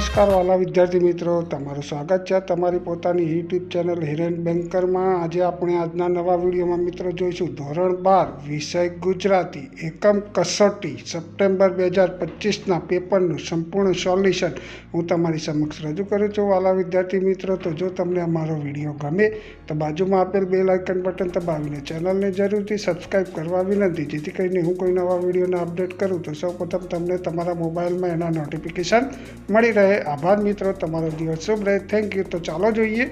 નમસ્કાર વાલા વિદ્યાર્થી મિત્રો, તમારું સ્વાગત છે તમારી પોતાની યુટ્યુબ ચેનલ હિરેન બેન્કરમાં. આજે આપણે આજના નવા વિડીયોમાં મિત્રો જોઈશું ધોરણ બાર, વિષય ગુજરાતી, એકમ કસોટી, સપ્ટેમ્બર બે હજાર પચીસના પેપરનું સંપૂર્ણ સોલ્યુશન હું તમારી સમક્ષ રજૂ કરું છું. વાલા વિદ્યાર્થી મિત્રો, તો જો તમને અમારો વીડિયો ગમે, તો બાજુમાં આપેલ બે લાઇકન બટન દબાવીને ચેનલને જરૂરથી સબસ્ક્રાઈબ કરવા વિનંતી. જેથી કરીને હું કોઈ નવા વિડીયોને અપડેટ કરું તો સૌપ્રથમ તમને તમારા મોબાઈલમાં એના નોટિફિકેશન મળી રહે. આભાર મિત્રો તમારો દિવસ શુભ રહે થેન્ક યુ તો ચાલો જોઈએ